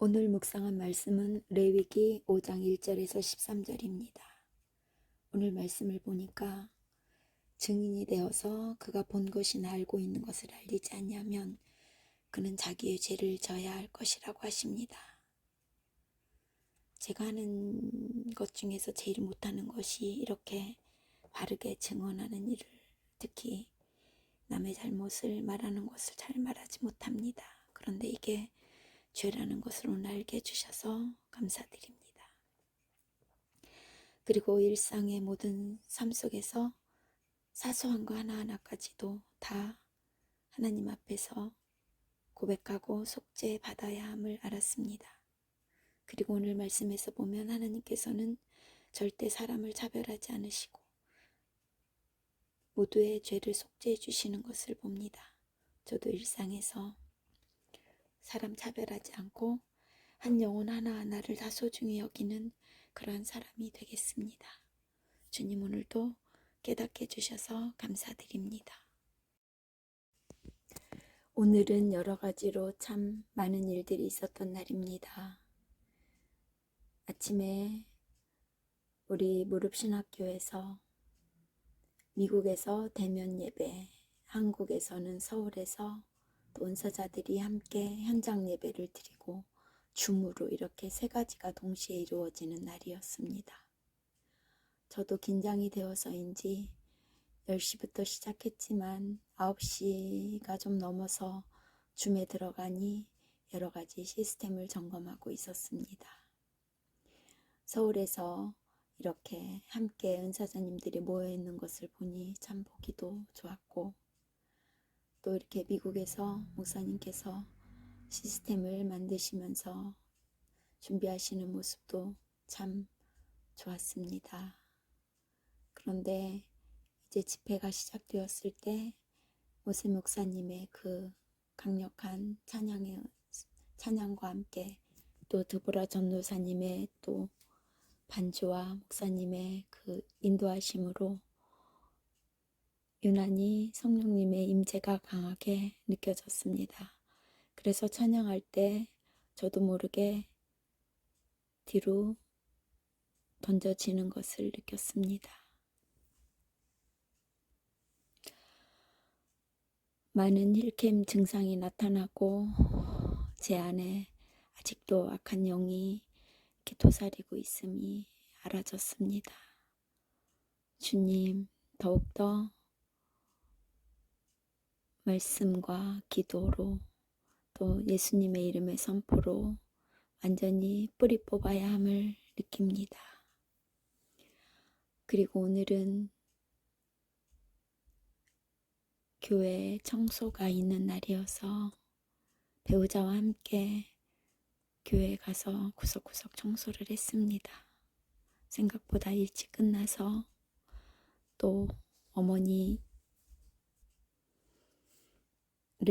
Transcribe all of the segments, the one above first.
오늘 묵상한 말씀은 레위기 5장 1절에서 13절입니다. 오늘 말씀을 보니까 증인이 되어서 그가 본 것이나 알고 있는 것을 알리지 않냐면 그는 자기의 죄를 져야 할 것이라고 하십니다. 제가 하는 것 중에서 제일 못하는 것이 이렇게 바르게 증언하는 일을 특히 남의 잘못을 말하는 것을 잘 말하지 못합니다. 그런데 이게 죄라는 오늘 알게 해주셔서 감사드립니다. 그리고 일상의 모든 삶 속에서 사소한 거 하나하나까지도 다 하나님 앞에서 고백하고 속죄 받아야 함을 알았습니다. 그리고 오늘 말씀에서 보면 하나님께서는 절대 사람을 차별하지 않으시고 모두의 죄를 속죄해 주시는 것을 봅니다. 저도 일상에서 사람 차별하지 않고 한 영혼 하나하나를 다 소중히 여기는 그러한 사람이 되겠습니다. 주님 오늘도 깨닫게 해주셔서 감사드립니다. 오늘은 여러 가지로 참 많은 일들이 있었던 날입니다. 아침에 우리 무릎신학교에서 미국에서 대면 예배, 한국에서는 서울에서 또 은사자들이 함께 현장 예배를 드리고 줌으로 이렇게 세 가지가 동시에 이루어지는 날이었습니다. 저도 긴장이 되어서인지 10시부터 시작했지만 9시가 좀 넘어서 줌에 들어가니 여러 가지 시스템을 점검하고 있었습니다. 서울에서 이렇게 함께 은사자님들이 모여 있는 것을 보니 참 보기도 좋았고 또 이렇게 미국에서 목사님께서 시스템을 만드시면서 준비하시는 모습도 참 좋았습니다. 그런데 이제 집회가 시작되었을 때 모세 목사님의 그 강력한 찬양의 찬양과 함께 또 드보라 전도사님의 또 반주와 목사님의 그 인도하심으로 유난히 성령님의 임재가 강하게 느껴졌습니다. 그래서 찬양할 때 저도 모르게 뒤로 던져지는 것을 느꼈습니다. 많은 힐캠 증상이 나타나고 제 안에 아직도 악한 영이 이렇게 도사리고 있음이 알아졌습니다. 주님, 더욱더 말씀과 기도로 또 예수님의 이름의 선포로 완전히 뿌리 뽑아야 함을 느낍니다. 그리고 오늘은 교회 청소가 있는 날이어서 배우자와 함께 교회에 가서 구석구석 청소를 했습니다. 생각보다 일찍 끝나서 또 어머니를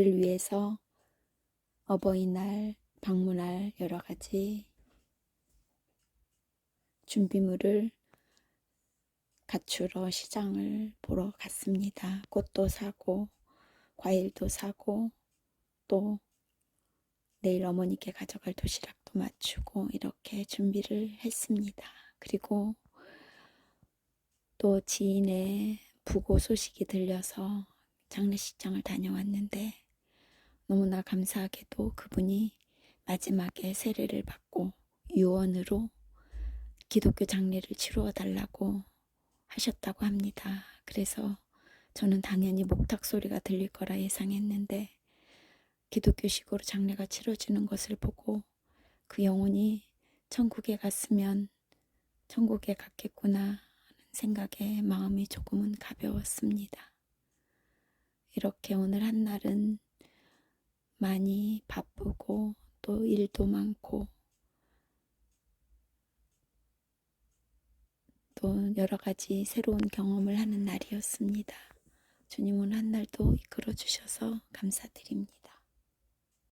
위해서 어버이날 방문할 여러 가지 준비물을 갖추러 시장을 보러 갔습니다. 꽃도 사고 과일도 사고 또 내일 어머니께 가져갈 도시락도 맞추고 이렇게 준비를 했습니다. 그리고 또 지인의 부고 소식이 들려서 장례식장을 다녀왔는데 너무나 감사하게도 그분이 마지막에 세례를 받고 유언으로 기독교 장례를 치루어 달라고 하셨다고 합니다. 그래서 저는 당연히 목탁 소리가 들릴 거라 예상했는데 기독교식으로 장례가 치러지는 것을 보고 그 영혼이 천국에 갔으면 천국에 갔겠구나 하는 생각에 마음이 조금은 가벼웠습니다. 이렇게 오늘 한 날은 많이 바쁘고 또 일도 많고 또 여러 가지 새로운 경험을 하는 날이었습니다. 주님 오늘 한 날도 이끌어 주셔서 감사드립니다.